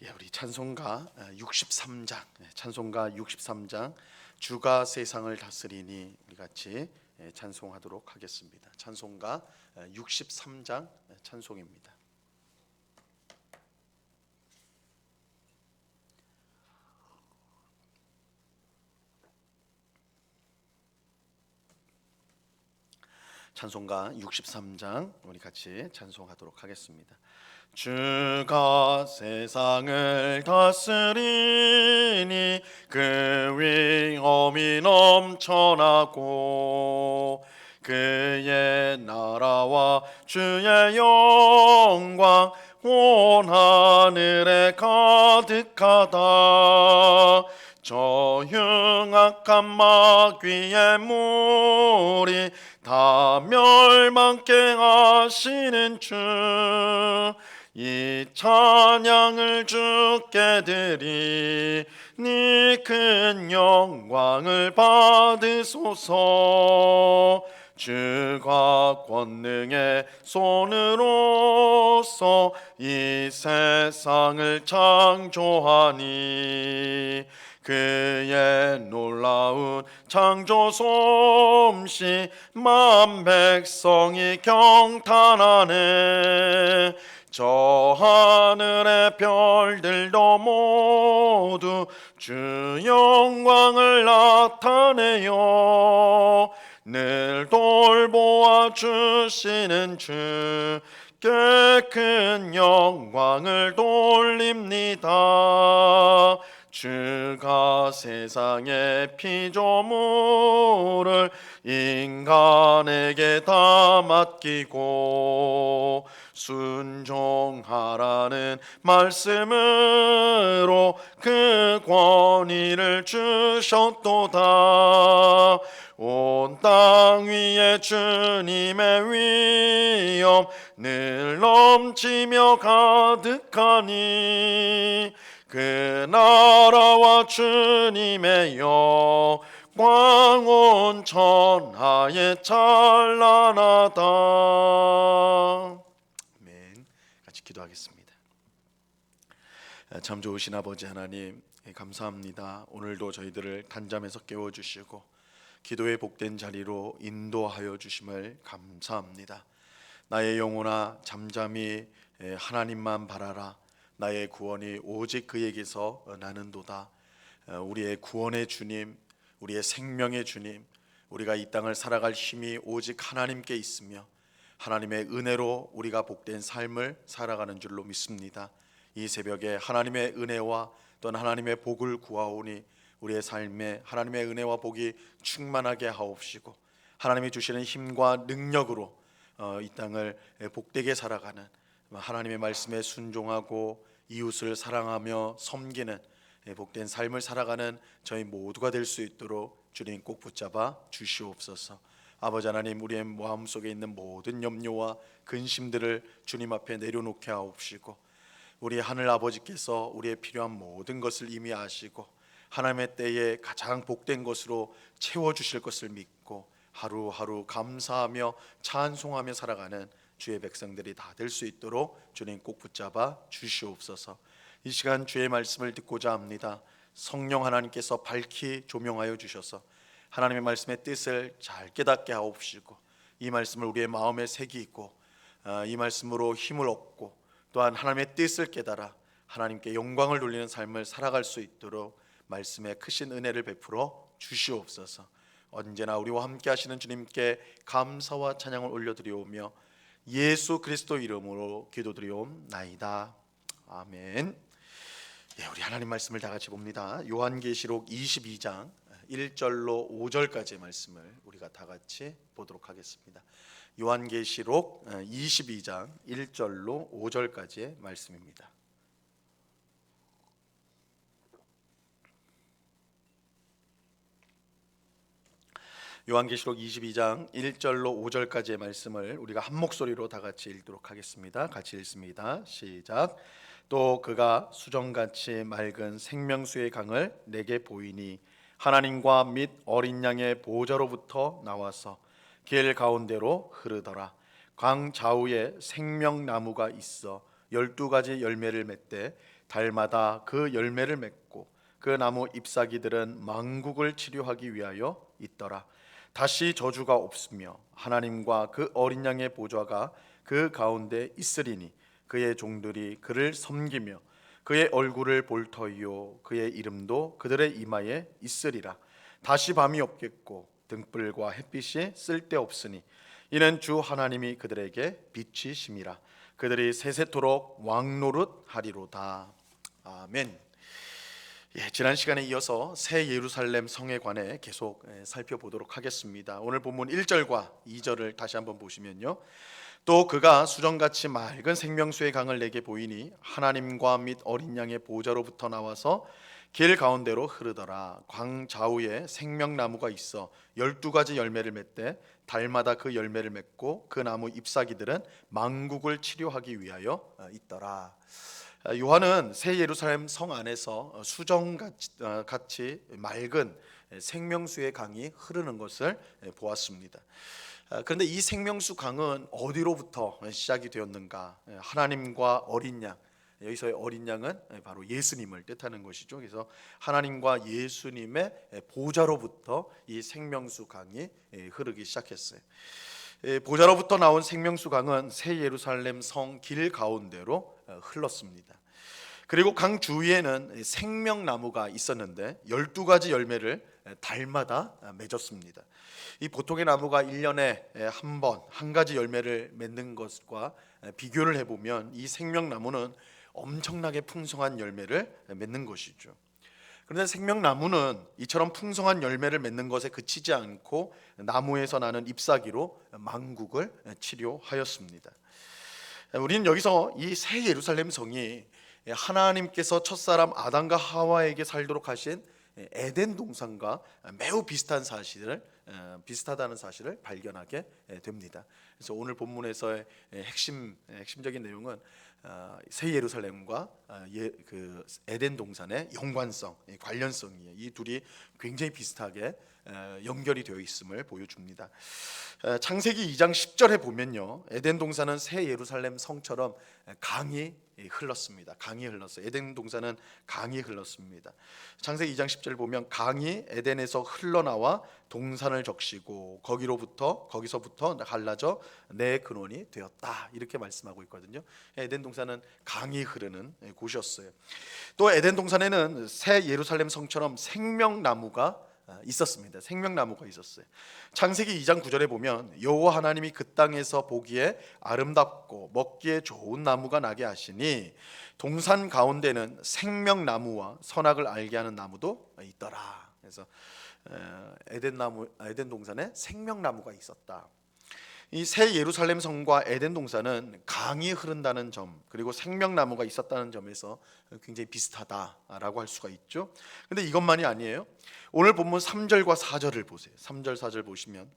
예, 우리 찬송가 63장, 찬송가 63장 주가 세상을 다스리니 우리 같이 예, 찬송하도록 하겠습니다. 찬송가 63장 찬송입니다. 찬송가 63장 우리 같이 찬송하도록 하겠습니다. 주가 세상을 다스리니 그 위엄이 넘쳐나고 그의 나라와 주의 영광 온 하늘에 가득하다. 저 흉악한 마귀의 무리 다 멸망케 하시는 주 이 찬양을 주께 드리니 큰 영광을 받으소서. 주가 권능의 손으로서 이 세상을 창조하니 그의 놀라운 창조 솜씨 만 백성이 경탄하네 저 하늘의 별들도 모두 주 영광을 나타내요. 늘 돌보아 주시는 주께 큰 영광을 돌립니다. 주가 세상의 피조물을 인간에게 다 맡기고 순종하라는 말씀으로 그 권위를 주셨도다 온 땅 위에 주님의 위엄 늘 넘치며 가득하니 그 나라와 주님의 영 광 온 천하에 찬란하다. 아멘. 같이 기도하겠습니다. 참 좋으신 아버지 하나님 예, 감사합니다. 오늘도 저희들을 단잠에서 깨워 주시고 기도의 복된 자리로 인도하여 주심을 감사합니다. 나의 영혼아 잠잠히 예, 하나님만 바라라. 나의 구원이 오직 그에게서 나는도다. 어, 우리의 구원의 주님, 우리의 생명의 주님, 우리가 이 땅을 살아갈 힘이 오직 하나님께 있으며 하나님의 은혜로 우리가 복된 삶을 살아가는 줄로 믿습니다. 이 새벽에 하나님의 은혜와 또는 하나님의 복을 구하오니 우리의 삶에 하나님의 은혜와 복이 충만하게 하옵시고 하나님이 주시는 힘과 능력으로 어, 이 땅을 복되게 살아가는 하나님의 말씀에 순종하고 이웃을 사랑하며 섬기는 복된 삶을 살아가는 저희 모두가 될 수 있도록 주님 꼭 붙잡아 주시옵소서. 아버지 하나님 우리의 마음 속에 있는 모든 염려와 근심들을 주님 앞에 내려놓게 하옵시고 우리 하늘 아버지께서 우리의 필요한 모든 것을 이미 아시고 하나님의 때에 가장 복된 것으로 채워 주실 것을 믿고 하루하루 감사하며 찬송하며 살아가는 주의 백성들이 다 될 수 있도록 주님 꼭 붙잡아 주시옵소서. 이 시간 주의 말씀을 듣고자 합니다. 성령 하나님께서 밝히 조명하여 주셔서 하나님의 말씀의 뜻을 잘 깨닫게 하옵시고 이 말씀을 우리의 마음에 새기고 아, 이 말씀으로 힘을 얻고 또한 하나님의 뜻을 깨달아 하나님께 영광을 돌리는 삶을 살아갈 수 있도록 말씀에 크신 은혜를 베풀어 주시옵소서. 언제나 우리와 함께 하시는 주님께 감사와 찬양을 올려드리오며 예수 그리스도 이름으로 기도드리옵나이다. 아멘. 예, 우리 하나님 말씀을 다 같이 봅니다. 요한계시록 22장 1절로 5절까지의 말씀을 우리가 다 같이 보도록 하겠습니다. 요한계시록 22장 1절로 5절까지의 말씀입니다. 요한계시록 22장 1절로 5절까지의 말씀을 우리가 한 목소리로 다 같이 읽도록 하겠습니다. 같이 읽습니다. 시작. 또 그가 수정같이 맑은 생명수의 강을 내게 보이니 하나님과 및 어린 양의 보좌로부터 나와서 길 가운데로 흐르더라. 강 좌우에 생명나무가 있어 열두 가지 열매를 맺되 달마다 그 열매를 맺고 그 나무 잎사귀들은 망국을 치료하기 위하여 있더라. 다시 저주가 없으며 하나님과 그 어린 양의 보좌가 그 가운데 있으리니 그의 종들이 그를 섬기며 그의 얼굴을 볼 터이요 그의 이름도 그들의 이마에 있으리라 다시 밤이 없겠고 등불과 햇빛이 쓸데없으니 이는 주 하나님이 그들에게 빛이심이라 그들이 세세토록 왕노릇 하리로다 아멘. 예, 지난 시간에 이어서 새 예루살렘 성에 관해 계속 예, 살펴보도록 하겠습니다. 오늘 본문 1절과 2절을 다시 한번 보시면요. 또 그가 수정같이 맑은 생명수의 강을 내게 보이니 하나님과 및 어린 양의 보좌로부터 나와서 길 가운데로 흐르더라. 광 좌우에 생명나무가 있어 열두 가지 열매를 맺되 달마다 그 열매를 맺고 그 나무 잎사귀들은 망국을 치료하기 위하여 어, 있더라. 아, 요한은 새 예루살렘 성 안에서 수정같이 어, 맑은 생명수의 강이 흐르는 것을 보았습니다. 아, 그런데 이 생명수 강은 어디로부터 시작이 되었는가? 하나님과 어린 양. 여기서의 어린 양은 바로 예수님을 뜻하는 것이죠. 그래서 하나님과 예수님의 보좌로부터 이 생명수 강이 흐르기 시작했어요. 보좌로부터 나온 생명수 강은 새 예루살렘 성 길 가운데로 어, 흘렀습니다. 그리고 강 주위에는 생명나무가 있었는데 12가지 열매를 달마다 맺었습니다. 이 보통의 나무가 1년에 한 번 한 가지 열매를 맺는 것과 비교를 해 보면 이 생명나무는 엄청나게 풍성한 열매를 맺는 것이죠. 그런데 생명나무는 이처럼 풍성한 열매를 맺는 것에 그치지 않고 나무에서 나는 잎사귀로 망국을 치료하였습니다. 우리는 여기서 이 새 예루살렘 성이 하나님께서 첫사람 아담과 하와에게 살도록 하신 에덴 동산과 매우 비슷한 사실을 비슷하다는 사실을 발견하게 됩니다. 그래서 오늘 본문에서의 핵심 핵심적인 내용은 어, 새 예루살렘과 어, 그 에덴 동산의 연관성, 관련성이에요. 이 둘이 굉장히 비슷하게 어, 연결이 되어 있음을 보여줍니다. 창세기 2장 10절에 보면요, 에덴 동산은 새 예루살렘 성처럼 강이 흘렀습니다. 강이 흘렀어요. 에덴 동산은 강이 흘렀습니다. 창세기 2장 10절 보면 강이 에덴에서 흘러나와 동산을 적시고 거기로부터 거기서부터 갈라져 내 근원이 되었다 이렇게 말씀하고 있거든요. 에덴 동산은 강이 흐르는 곳이었어요. 또 에덴 동산에는 새 예루살렘 성처럼 생명나무가 아, 있었습니다. 생명나무가 있었어요. 창세기 2장 9절에 보면 여호와 하나님이 그 땅에서 보기에 아름답고 먹기에 좋은 나무가 나게 하시니 동산 가운데는 생명나무와 선악을 알게 하는 나무도 있더라. 그래서 에덴 나무 에덴 동산에 생명나무가 있었다. 이 새 예루살렘 성과 에덴 동산은 강이 흐른다는 점 그리고 생명나무가 있었다는 점에서 굉장히 비슷하다라고 할 수가 있죠. 근데 이것만이 아니에요. 오늘 본문 3절과 4절을 보세요. 3절 4절 보시면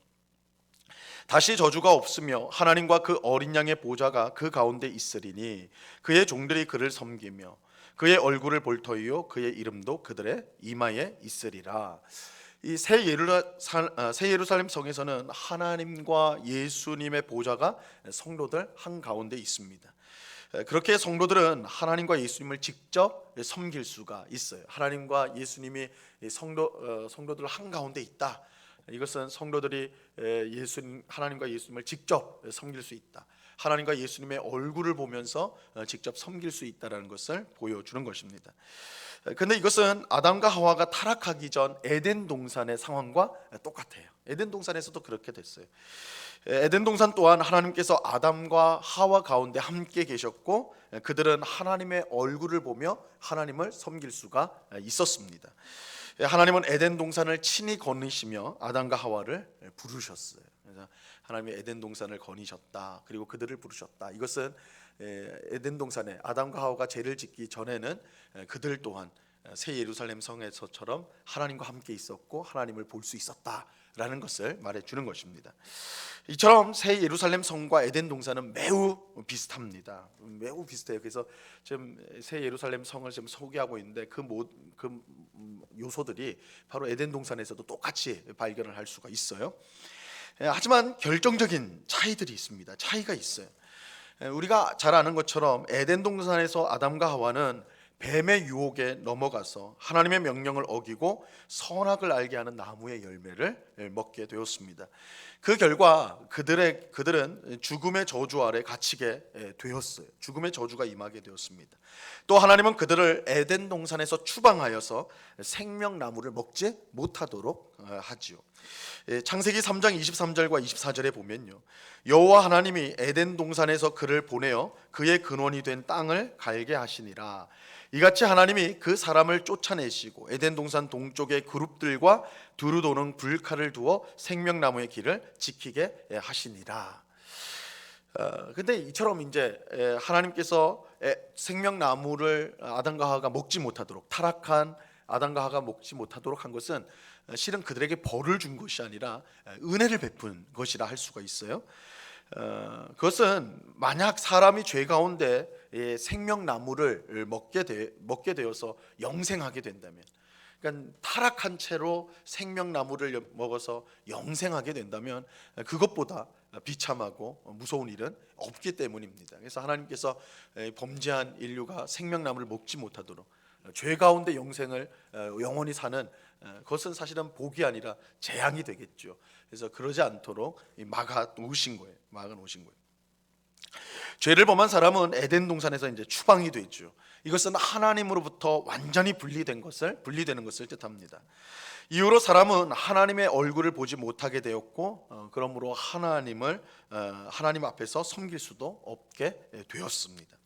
다시 저주가 없으며 하나님과 그 어린 양의 보좌가 그 가운데 있으리니 그의 종들이 그를 섬기며 그의 얼굴을 볼 터이요 그의 이름도 그들의 이마에 있으리라. 이새 아, 예루살렘 성에서는 하나님과 예수님의 보좌가 성도들 한 가운데 있습니다. 그렇게 성도들은 하나님과 예수님을 직접 섬길 수가 있어요. 하나님과 예수님이 성도 어, 성도들 한 가운데 있다. 이것은 성도들이 예수 하나님과 예수님을 직접 섬길 수 있다. 하나님과 예수님의 얼굴을 보면서 어, 직접 섬길 수 있다라는 것을 보여주는 것입니다. 근데 이것은 아담과 하와가 타락하기 전 에덴 동산의 상황과 똑같아요. 에덴 동산에서도 그렇게 됐어요. 에덴 동산 또한 하나님께서 아담과 하와 가운데 함께 계셨고 그들은 하나님의 얼굴을 보며 하나님을 섬길 수가 있었습니다. 하나님은 에덴 동산을 친히 거니시며 아담과 하와를 부르셨어요. 하나님이 에덴 동산을 거니셨다. 그리고 그들을 부르셨다. 이것은 에, 에덴 동산에 아담과 하와가 죄를 짓기 전에는 에, 그들 또한 새 예루살렘 성에서처럼 하나님과 함께 있었고 하나님을 볼 수 있었다라는 것을 말해 주는 것입니다. 이처럼 새 예루살렘 성과 에덴 동산은 매우 비슷합니다. 매우 비슷해요. 그래서 지금 새 예루살렘 성을 지금 소개하고 있는데 그, 모, 그 음, 요소들이 바로 에덴 동산에서도 똑같이 발견을 할 수가 있어요. 에, 하지만 결정적인 차이들이 있습니다. 차이가 있어요. 에, 우리가 잘 아는 것처럼 에덴 동산에서 아담과 하와는 뱀의 유혹에 넘어가서 하나님의 명령을 어기고 선악을 알게 하는 나무의 열매를 먹게 되었습니다. 그 결과 그들의 그들은 죽음의 저주 아래 갇히게 되었어요. 죽음의 저주가 임하게 되었습니다. 또 하나님은 그들을 에덴 동산에서 추방하여서 생명 나무를 먹지 못하도록 어, 하지요. 예, 창세기 3장 23절과 24절에 보면요. 여호와 하나님이 에덴 동산에서 그를 보내어 그의 근원이 된 땅을 갈게 하시니라. 이같이 하나님이 그 사람을 쫓아내시고 에덴 동산 동쪽의 그룹들과 두루 도는 불칼을 두어 생명나무의 길을 지키게 하시니라. 어, 근데 이처럼 이제 에, 하나님께서 에, 생명나무를 아담과 하와가 먹지 못하도록 타락한 아담과 하와가 먹지 못하도록 한 것은 어, 실은 그들에게 벌을 준 것이 아니라 에, 은혜를 베푼 것이라 할 수가 있어요. 어, 그것은 만약 사람이 죄 가운데 예, 생명나무를 먹게 되, 먹게 되어서 영생하게 된다면, 그러니까 타락한 채로 생명나무를 먹어서 영생하게 된다면 그것보다 비참하고 무서운 일은 없기 때문입니다. 그래서 하나님께서 에, 범죄한 인류가 생명나무를 먹지 못하도록 죄 가운데 영생을 어, 영원히 사는 어, 그것은 사실은 복이 아니라 재앙이 되겠죠. 그래서 그러지 않도록 이 막아 놓으신 거예요. 막아 놓으신 거예요. 죄를 범한 사람은 에덴 동산에서 이제 추방이 되죠. 이것은 하나님으로부터 완전히 분리된 것을 분리되는 것을 뜻합니다. 이후로 사람은 하나님의 얼굴을 보지 못하게 되었고 어, 그러므로 하나님을 어, 하나님 앞에서 섬길 수도 없게 되었습니다.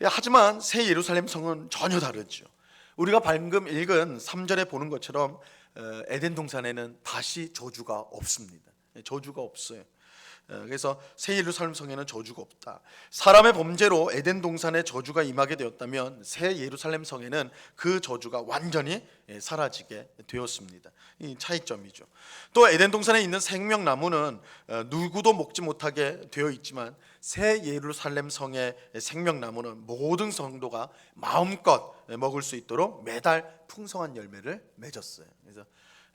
예, 하지만 새 예루살렘 성은 전혀 다르죠. 우리가 방금 읽은 3절에 보는 것처럼 어, 에덴 동산에는 다시 저주가 없습니다. 예, 저주가 없어요. 어, 그래서 새 예루살렘 성에는 저주가 없다. 사람의 범죄로 에덴 동산에 저주가 임하게 되었다면 새 예루살렘 성에는 그 저주가 완전히 예, 사라지게 되었습니다. 이 차이점이죠. 또 에덴 동산에 있는 생명나무는 어, 누구도 먹지 못하게 되어 있지만 새 예루살렘 성의 생명나무는 모든 성도가 마음껏 먹을 수 있도록 매달 풍성한 열매를 맺었어요. 그래서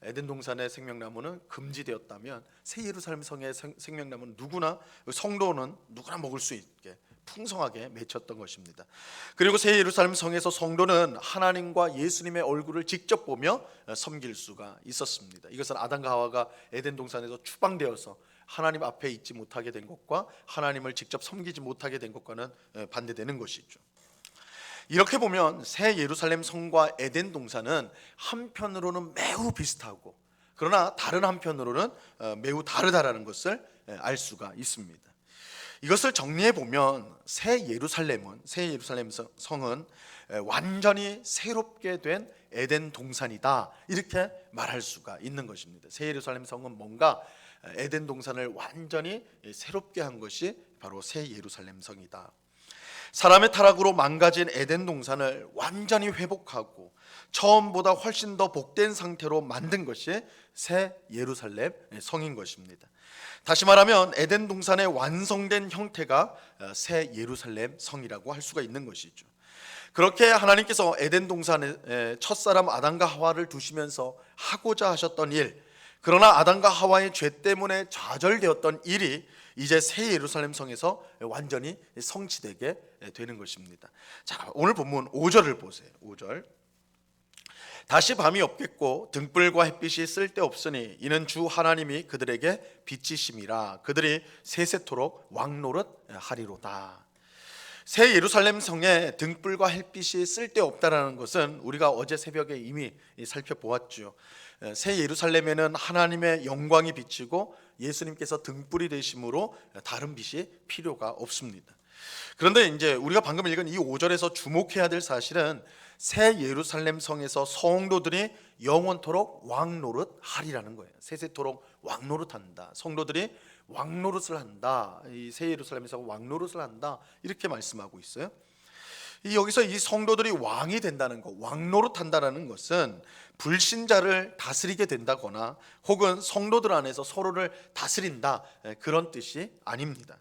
에덴 동산의 생명나무는 금지되었다면 새 예루살렘 성의 생- 생명나무는 누구나 성도는 누구나 먹을 수 있게 풍성하게 맺혔던 것입니다. 그리고 새 예루살렘 성에서 성도는 하나님과 예수님의 얼굴을 직접 보며 섬길 수가 있었습니다. 이것은 아담과 하와가 에덴 동산에서 추방되어서 하나님 앞에 있지 못하게 된 것과 하나님을 직접 섬기지 못하게 된 것과는 반대되는 것이죠. 이렇게 보면 새 예루살렘 성과 에덴 동산은 한편으로는 매우 비슷하고 그러나 다른 한편으로는 어, 매우 다르다라는 것을 알 수가 있습니다. 이것을 정리해 보면 새 예루살렘은 새 예루살렘 성은 완전히 새롭게 된 에덴 동산이다 이렇게 말할 수가 있는 것입니다. 새 예루살렘 성은 뭔가 에덴 동산을 완전히 새롭게 한 것이 바로 새 예루살렘 성이다. 사람의 타락으로 망가진 에덴 동산을 완전히 회복하고 처음보다 훨씬 더 복된 상태로 만든 것이 새 예루살렘 성인 것입니다. 다시 말하면 에덴 동산의 완성된 형태가 새 예루살렘 성이라고 할 수가 있는 것이죠. 그렇게 하나님께서 에덴 동산에 첫사람 아담과 하와를 두시면서 하고자 하셨던 일, 그러나 아담과 하와의 죄 때문에 좌절되었던 일이 이제 새 예루살렘 성에서 완전히 성취되게 되는 것입니다. 자, 오늘 본문 5절을 보세요. 5절. 다시 밤이 없겠고 등불과 햇빛이 쓸데없으니 이는 주 하나님이 그들에게 빛이심이라 그들이 세세토록 왕노릇 하리로다. 새 예루살렘 성에 등불과 햇빛이 쓸데없다라는 것은 우리가 어제 새벽에 이미 살펴보았죠. 새 예루살렘에는 하나님의 영광이 비치고 예수님께서 등불이 되심으로 다른 빛이 필요가 없습니다. 그런데 이제 우리가 방금 읽은 이 5절에서 주목해야 될 사실은 새 예루살렘 성에서 성도들이 영원토록 왕노릇 하리라는 거예요. 세세토록 왕노릇 한다. 성도들이 왕노릇을 한다. 이 새 예루살렘에서 왕노릇을 한다. 이렇게 말씀하고 있어요. 이 여기서 이 성도들이 왕이 된다는 것, 왕노릇 한다라는 것은 불신자를 다스리게 된다거나 혹은 성도들 안에서 서로를 다스린다 예, 그런 뜻이 아닙니다.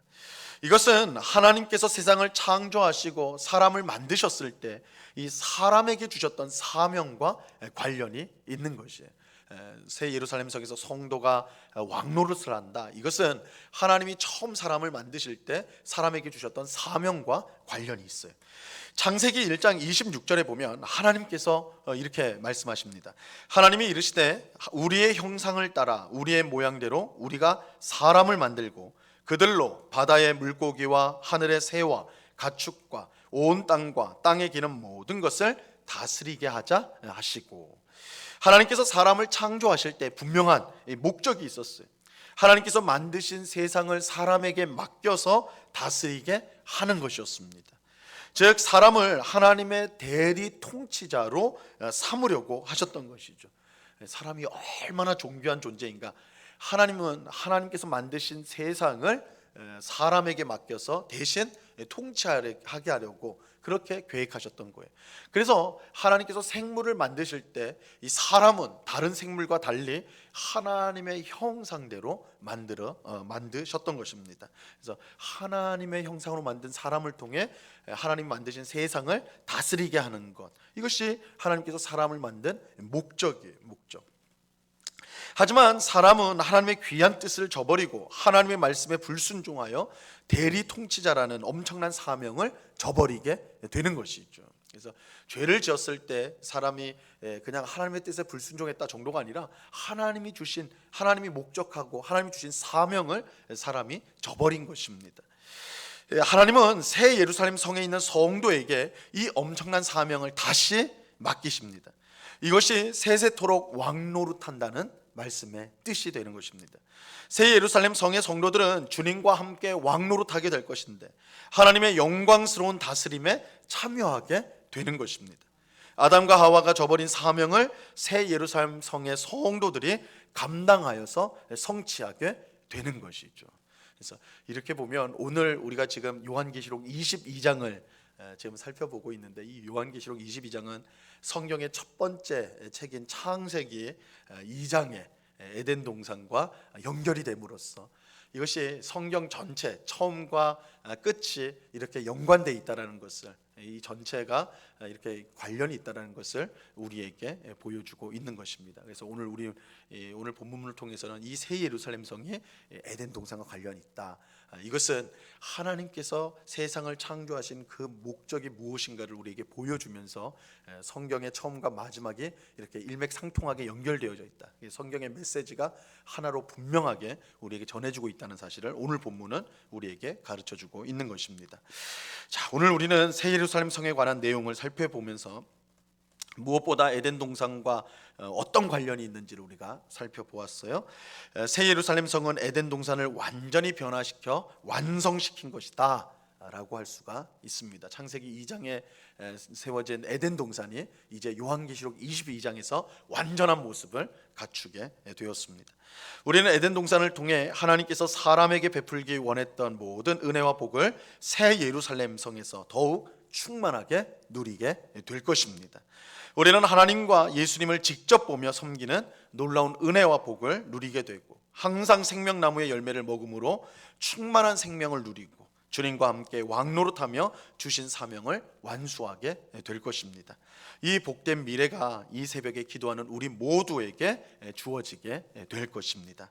이것은 하나님께서 세상을 창조하시고 사람을 만드셨을 때 이 사람에게 주셨던 사명과 관련이 있는 것이에요. 에, 새 예루살렘 성에서 성도가 왕노릇을 한다. 이것은 하나님이 처음 사람을 만드실 때 사람에게 주셨던 사명과 관련이 있어요. 창세기 1장 26절에 보면 하나님께서 어, 이렇게 말씀하십니다. 하나님이 이르시되 우리의 형상을 따라 우리의 모양대로 우리가 사람을 만들고 그들로 바다의 물고기와 하늘의 새와 가축과 온 땅과 땅에 기는 모든 것을 다스리게 하자 하시고 하나님께서 사람을 창조하실 때 분명한 목적이 있었어요. 하나님께서 만드신 세상을 사람에게 맡겨서 다스리게 하는 것이었습니다. 즉 사람을 하나님의 대리 통치자로 삼으려고 하셨던 것이죠. 사람이 얼마나 존귀한 존재인가. 하나님은 하나님께서 만드신 세상을 사람에게 맡겨서 대신 통치하게 하려고 그렇게 계획하셨던 거예요. 그래서 하나님께서 생물을 만드실 때 이 사람은 다른 생물과 달리 하나님의 형상대로 만들어 어, 만드셨던 것입니다. 그래서 하나님의 형상으로 만든 사람을 통해 하나님 만드신 세상을 다스리게 하는 것 이것이 하나님께서 사람을 만든 목적이에요. 목적. 하지만 사람은 하나님의 귀한 뜻을 저버리고 하나님의 말씀에 불순종하여 대리 통치자라는 엄청난 사명을 저버리게 되는 것이죠. 그래서 죄를 지었을 때 사람이 그냥 하나님의 뜻에 불순종했다 정도가 아니라 하나님이 주신 하나님이 목적하고 하나님이 주신 사명을 사람이 저버린 것입니다. 하나님은 새 예루살렘 성에 있는 성도에게 이 엄청난 사명을 다시 맡기십니다. 이것이 세세토록 왕노릇한다는 말씀의 뜻이 되는 것입니다. 새 예루살렘 성의 성도들은 주님과 함께 왕노릇하게 될 것인데 하나님의 영광스러운 다스림에 참여하게 되는 것입니다. 아담과 하와가 저버린 사명을 새 예루살렘 성의 성도들이 감당하여서 성취하게 되는 것이죠. 그래서 이렇게 보면 오늘 우리가 지금 요한계시록 22장을 지금 살펴보고 있는데 이 요한계시록 22장은 성경의 첫 번째 책인 창세기 2장의 에덴 동산과 연결이 됨으로써 이것이 성경 전체 처음과 끝이 이렇게 연관돼 있다라는 것을 이 전체가 이렇게 관련이 있다라는 것을 우리에게 보여주고 있는 것입니다. 그래서 오늘 우리 오늘 본문을 통해서는 이 새 예루살렘 성이 에덴 동산과 관련이 있다. 이것은 하나님께서 세상을 창조하신 그 목적이 무엇인가를 우리에게 보여주면서 성경의 처음과 마지막이 이렇게 일맥상통하게 연결되어져 있다. 성경의 메시지가 하나로 분명하게 우리에게 전해주고 있다는 사실을 오늘 본문은 우리에게 가르쳐주고 있는 것입니다. 자, 오늘 우리는 새 예루살렘 성에 관한 내용을 살펴보면서 무엇보다 에덴 동산과 어, 어떤 관련이 있는지를 우리가 살펴보았어요. 새 예루살렘 성은 에덴 동산을 완전히 변화시켜 완성시킨 것이다. 라고 할 수가 있습니다. 창세기 2장에 세워진 에덴 동산이 이제 요한계시록 22장에서 완전한 모습을 갖추게 되었습니다. 우리는 에덴 동산을 통해 하나님께서 사람에게 베풀기 원했던 모든 은혜와 복을 새 예루살렘 성에서 더욱 충만하게 누리게 될 것입니다. 우리는 하나님과 예수님을 직접 보며 섬기는 놀라운 은혜와 복을 누리게 되고 항상 생명나무의 열매를 먹음으로 충만한 생명을 누리고 주님과 함께 왕노릇하며 주신 사명을 완수하게 될 것입니다. 이 복된 미래가 이 새벽에 기도하는 우리 모두에게 주어지게 될 것입니다.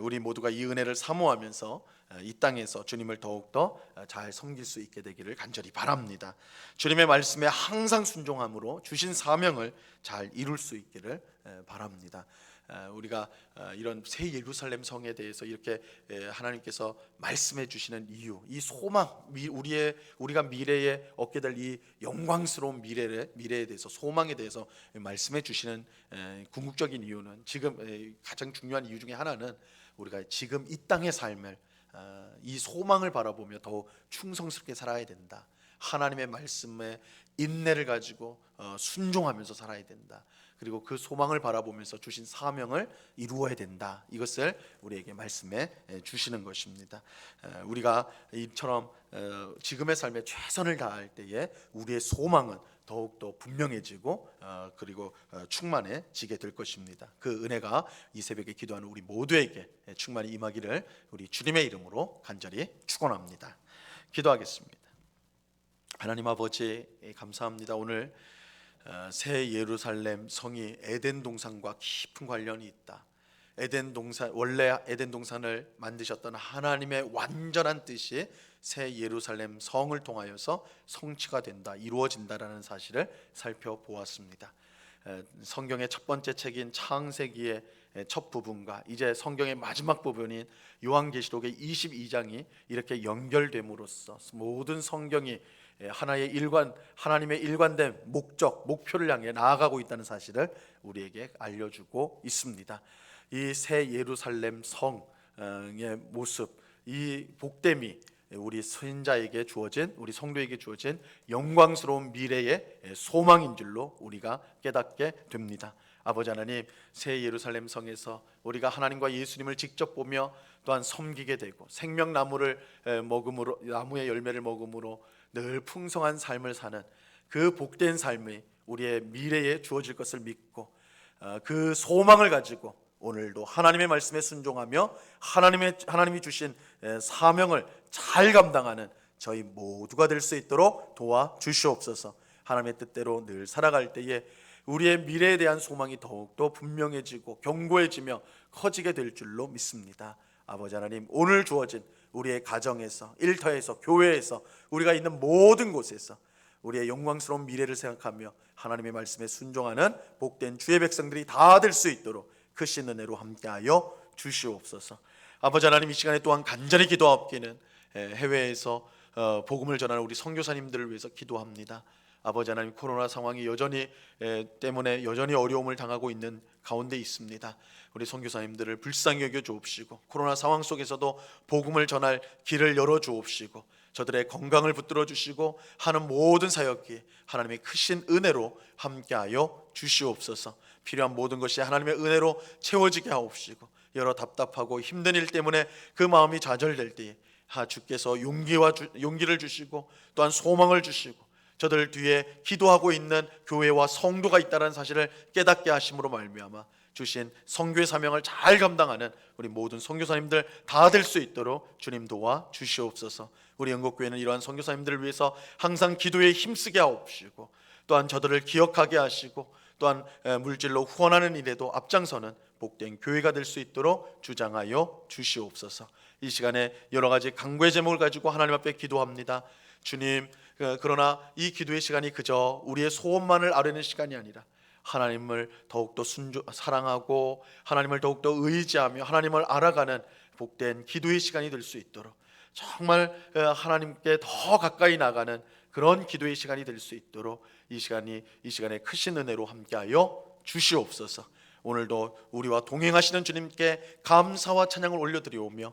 우리 모두가 이 은혜를 사모하면서 이 땅에서 주님을 더욱더 잘 섬길 수 있게 되기를 간절히 바랍니다. 주님의 말씀에 항상 순종함으로 주신 사명을 잘 이룰 수 있기를 바랍니다. 어, 우리가 어, 이런 새 예루살렘 성에 대해서 이렇게 에, 하나님께서 말씀해 주시는 이유, 이 소망, 미- 우리의 우리가 미래에 얻게 될 이 영광스러운 미래에 미래에 대해서 소망에 대해서 말씀해 주시는 에, 궁극적인 이유는 지금 에, 가장 중요한 이유 중에 하나는 우리가 지금 이 땅의 삶을 어, 이 소망을 바라보며 더 충성스럽게 살아야 된다. 하나님의 말씀에 인내를 가지고 어, 순종하면서 살아야 된다. 그리고 그 소망을 바라보면서 주신 사명을 이루어야 된다. 이것을 우리에게 말씀해 에, 주시는 것입니다. 에, 우리가 이처럼 어, 지금의 삶에 최선을 다할 때에 우리의 소망은 더욱더 분명해지고 어, 그리고 어, 충만해지게 될 것입니다. 그 은혜가 이 새벽에 기도하는 우리 모두에게 충만히 임하기를 우리 주님의 이름으로 간절히 축원합니다. 기도하겠습니다. 하나님 아버지 감사합니다. 오늘 어, 새 예루살렘 성이 에덴 동산과 깊은 관련이 있다. 에덴 동산 원래 에덴 동산을 만드셨던 하나님의 완전한 뜻이 새 예루살렘 성을 통하여서 성취가 된다, 이루어진다라는 사실을 살펴보았습니다. 에, 성경의 첫 번째 책인 창세기의 첫 부분과 이제 성경의 마지막 부분인 요한계시록의 22장이 이렇게 연결됨으로써 모든 성경이 예, 하나의 일관 하나님의 일관된 목적 목표를 향해 나아가고 있다는 사실을 우리에게 알려주고 있습니다. 이 새 예루살렘 성의 모습, 이 복됨이 우리 선자에게 주어진 우리 성도에게 주어진 영광스러운 미래의 소망인 줄로 우리가 깨닫게 됩니다. 아버지 하나님 새 예루살렘 성에서 우리가 하나님과 예수님을 직접 보며 또한 섬기게 되고 생명나무를 에, 먹음으로 나무의 열매를 먹음으로 늘 풍성한 삶을 사는 그 복된 삶이 우리의 미래에 주어질 것을 믿고 어, 그 소망을 가지고 오늘도 하나님의 말씀에 순종하며 하나님의 하나님이 주신 에, 사명을 잘 감당하는 저희 모두가 될 수 있도록 도와 주시옵소서. 하나님의 뜻대로 늘 살아갈 때에 우리의 미래에 대한 소망이 더욱더 분명해지고 견고해지며 커지게 될 줄로 믿습니다. 아버지 하나님, 오늘 주어진 우리의 가정에서, 일터에서, 교회에서, 우리가 있는 모든 곳에서 우리의 영광스러운 미래를 생각하며 하나님의 말씀에 순종하는 복된 주의 백성들이 다 될 수 있도록 크신 은혜로 함께하여 주시옵소서. 아버지 하나님 이 시간에 또한 간절히 기도하옵기는 에, 해외에서 어, 복음을 전하는 우리 선교사님들을 위해서 기도합니다. 아버지 하나님 코로나 상황이 여전히 에, 때문에 여전히 어려움을 당하고 있는 가운데 있습니다. 우리 선교사님들을 불쌍히 여겨 주옵시고 코로나 상황 속에서도 복음을 전할 길을 열어 주옵시고 저들의 건강을 붙들어 주시고 하는 모든 사역이 하나님의 크신 은혜로 함께하여 주시옵소서. 필요한 모든 것이 하나님의 은혜로 채워지게 하옵시고 여러 답답하고 힘든 일 때문에 그 마음이 좌절될 때에 하 주께서 용기와 주, 용기를 주시고 또한 소망을 주시고 저들 뒤에 기도하고 있는 교회와 성도가 있다는 사실을 깨닫게 하심으로 말미암아 주신 성교의 사명을 잘 감당하는 우리 모든 선교사님들 다 될 수 있도록 주님 도와 주시옵소서. 우리 영국교회는 이러한 선교사님들을 위해서 항상 기도에 힘쓰게 하옵시고 또한 저들을 기억하게 하시고 또한 에, 물질로 후원하는 일에도 앞장서는 복된 교회가 될 수 있도록 주장하여 주시옵소서. 이 시간에 여러 가지 강구의 제목을 가지고 하나님 앞에 기도합니다. 주님, 그, 그러나 이 기도의 시간이 그저 우리의 소원만을 아뢰는 시간이 아니라 하나님을 더욱더 순조, 사랑하고 하나님을 더욱더 의지하며 하나님을 알아가는 복된 기도의 시간이 될 수 있도록 정말 어, 하나님께 더 가까이 나가는 그런 기도의 시간이 될 수 있도록 이 시간이 이 시간에 크신 은혜로 함께하여 주시옵소서. 오늘도 우리와 동행하시는 주님께 감사와 찬양을 올려드리오며